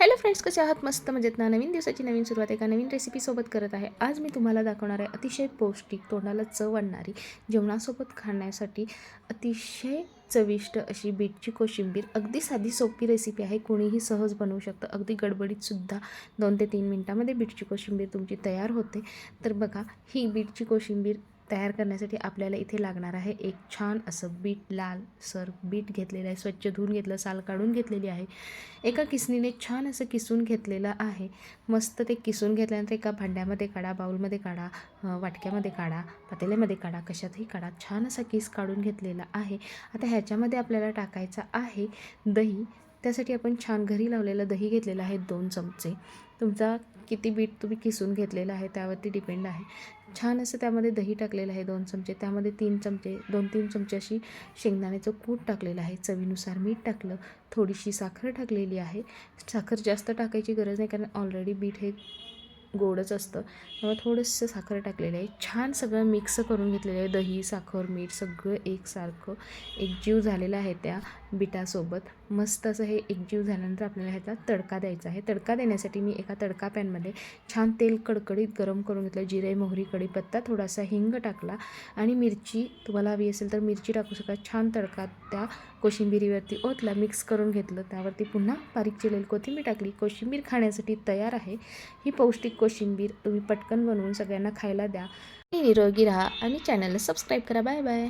Hello friends कसे आहात? मस्त मजेत ना? नवीन दिवसाची नवीन सुरुवात एका नवीन रेसिपीसोबत करत आहे. आज मी तुम्हाला दाखवणार आहे अतिशय पौष्टिक तोंडाला चव आणणारी जेवणासोबत खाण्यासाठी अतिशय चविष्ट अशी बीटची कोशिंबीर. अगदी साधी सोपी रेसिपी आहे. कोणीही सहज बनवू शकतं. अगदी गडबडीतसुद्धा दोन ते तीन मिनटामध्ये बीटची कोशिंबीर तुमची तयार होते. तर बघा ही बीटची कोशिंबीर तयार करण्यासाठी आपल्याला इथे लागणार आहे एक छान असं बीट लाल सर बीट घेतलेलं आहे स्वच्छ धुवून घेतलं साल काढून घेतलेली आहे. एका किसणीने छान असं किसून घेतलेलं आहे. मस्त ते किसून घेतल्यानंतर एका भांड्यामध्ये काढा बाऊलमध्ये काढा वाटक्यामध्ये काढा पातेल्यामध्ये काढा कशातही काढा. छान असा किस काढून घेतलेला आहे. आता ह्याच्यामध्ये आपल्याला टाकायचं आहे दही. त्यासाठी आपण छान घरी लावलेलं दही घेतलेलं आहे दोन चमचे. तुमचा किती बीट तुम्ही किसून घेतलेलं आहे त्यावरती डिपेंड आहे. छान असं त्यामध्ये दही टाकलेलं आहे दोन चमचे. त्यामध्ये तीन चमचे दोन तीन चमचे अशी शेंगदाण्याचं कूट टाकलेलं आहे. चवीनुसार मीठ टाकलं. थोडीशी साखर टाकलेली आहे. साखर जास्त टाकायची गरज नाही कारण ऑलरेडी बीट हे गोडच असतं. त्यामुळे थोडंसं साखर टाकलेलं आहे. छान सगळं मिक्स करून घेतलेलं आहे. दही साखर मीठ सगळं एकसारखं. एकजीव झालेलं आहे त्या बिटासोबत. मस्त असं हे एकजीव झाल्यानंतर आपल्याला ह्याचा तडका द्यायचा आहे. तडका देण्यासाठी मी एका तडका पॅनमध्ये छान तेल कडकडीत गरम करून घेतलं. जिरे मोहरी कढीपत्ता थोडासा हिंग टाकला. आणि मिरची तुम्हाला हवी असेल तर मिरची टाकू शकता. छान तडका त्या कोशिंबिरीवरती ओतला मिक्स करून घेतलं. त्यावरती पुन्हा बारीक चिरलेली कोथिंबीर टाकली. कोशिंबीर खाण्यासाठी तयार आहे. ही पौष्टिक कोशिंबीर तुम्ही पटकन बनवून सगळ्यांना खायला द्या. निरोगी राहा आणि चॅनलला सबस्क्राईब करा. Bye bye